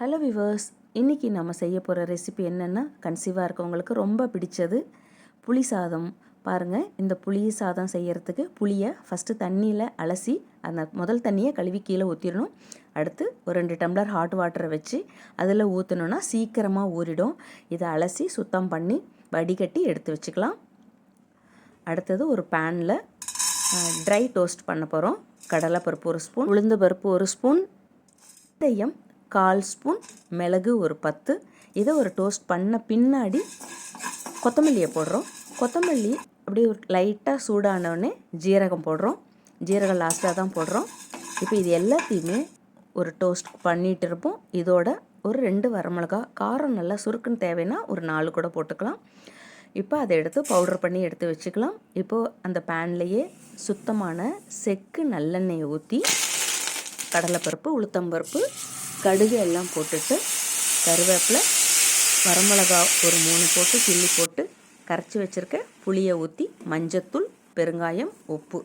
Hello viewers இன்றைக்கி நம்ம செய்ய போகிற ரெசிபி என்னென்னா கன்சீவாக இருக்கவங்களுக்கு ரொம்ப பிடிச்சது புளி சாதம். பாருங்கள் இந்த புளி சாதம் செய்கிறதுக்கு புளியை ஃபஸ்ட்டு தண்ணியில் அலசி அந்த முதல் தண்ணியை கழுவி கீழே ஊற்றிடணும் அடுத்து ஒரு ரெண்டு டம்ளர் ஹாட் வாட்டரை வச்சு அதில் ஊற்றணுன்னா சீக்கிரமாக ஊறிடும். இதை அலசி சுத்தம் பண்ணி வடிகட்டி எடுத்து வச்சுக்கலாம். அடுத்தது ஒரு பேனில் ட்ரை டோஸ்ட் பண்ண போகிறோம் கடலைப்பருப்பு ஒரு ஸ்பூன் உளுந்து பருப்பு ஒரு ஸ்பூன் வெந்தயம் கால் ஸ்பூன் மிளகு ஒரு பத்து. இதை ஒரு டோஸ்ட் பண்ண பின்னாடி கொத்தமல்லியை போடுறோம். கொத்தமல்லி அப்படியே ஒரு லைட்டாக சூடானோடனே ஜீரகம் போடுறோம். ஜீரகம் லாஸ்ட்டாக தான் போடுறோம். இப்போ இது எல்லாத்தையுமே ஒரு டோஸ்ட் பண்ணிகிட்டு இருப்போம். இதோட ஒரு ரெண்டு வரமிளகா காரம் நல்லா சுருக்குன்னு தேவைன்னா ஒரு நாலு கூட போட்டுக்கலாம். இப்போ அதை எடுத்து பவுடர் பண்ணி எடுத்து வச்சுக்கலாம். இப்போது அந்த பேன்லேயே சுத்தமான செக்கு நல்லெண்ணெயை ஊற்றி கடலைப்பருப்பு உளுத்தம்பருப்பு கடுகு எல்லாம் போட்டுட்டு கருவேப்பிலை வரமிளகா ஒரு மூணு போட்டு கிள்ளி போட்டு கரைச்சி வச்சுருக்க புளியை ஊற்றி மஞ்சத்தூள் பெருங்காயம் உப்பு.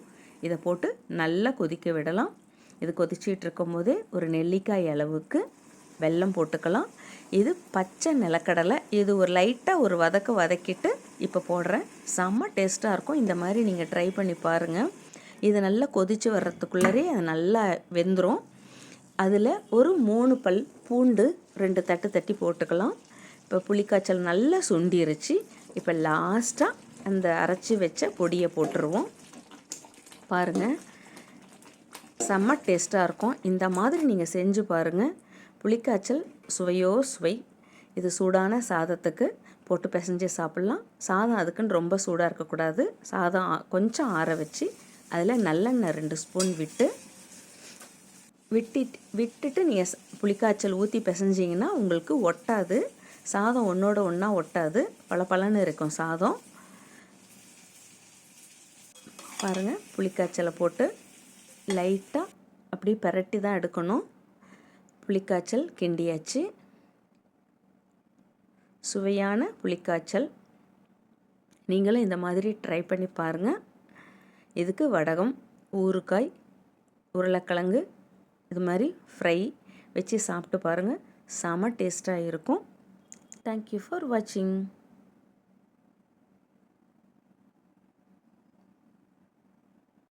இதை போட்டு நல்லா கொதிக்க விடலாம். இது கொதிச்சிட்டு இருக்கும் போதே ஒரு நெல்லிக்காய் அளவுக்கு வெல்லம் போட்டுக்கலாம். இது பச்சை நிலக்கடலை. இது ஒரு லைட்டாக ஒரு வதக்க வதக்கிட்டு இப்போ போடுறேன். செம்ம டேஸ்ட்டாக இருக்கும். இந்த மாதிரி நீங்கள் ட்ரை பண்ணி பாருங்கள் இது நல்லா கொதித்து வர்றதுக்குள்ளரே அது நல்லா வெந்துடும் அதில் ஒரு மூணு பல் பூண்டு ரெண்டு தட்டு தட்டி போட்டுக்கலாம். இப்போ புளிக்காய்ச்சல் நல்லா சுண்டிருச்சு. இப்போ லாஸ்ட்டாக அந்த அரைச்சி வச்ச பொடியை போட்டுருவோம். பாருங்கள் செம்ம டேஸ்ட்டாக இருக்கும். இந்த மாதிரி நீங்கள் செஞ்சு பாருங்கள் புளிக்காய்ச்சல் சுவையோ சுவை. இது சூடான சாதத்துக்கு போட்டு பிசைஞ்சு சாப்பிட்லாம். சாதம் அதுக்குன்னு ரொம்ப சூடாக இருக்கக்கூடாது. சாதம் கொஞ்சம் ஆற வச்சு அதில் நல்லெண்ணெய் ரெண்டு ஸ்பூன் விட்டு விட்டுட்டு விட்டுட்டு நீங்கள் புளிக்காய்ச்சல் ஊற்றி பிசைஞ்சிங்கன்னா உங்களுக்கு ஒட்டாது. சாதம் ஒன்றோட ஒன்றா ஒட்டாது. பல பலன்னு இருக்கும் சாதம். பாருங்கள் புளிக்காய்ச்சலை போட்டு லைட்டாக அப்படி பரட்டி தான் எடுக்கணும். புளிக்காய்ச்சல் கிண்டியாச்சு. சுவையான புளிக்காய்ச்சல். நீங்களும் இந்த மாதிரி ட்ரை பண்ணி பாருங்கள் இதுக்கு வடகம் ஊறுகாய் உருளைக்கிழங்கு இது மாதிரி ஃப்ரை வச்சு சாப்பிட்டு பாருங்கள் செம டேஸ்ட்டாக இருக்கும். தேங்க்யூ ஃபார் வாட்சிங்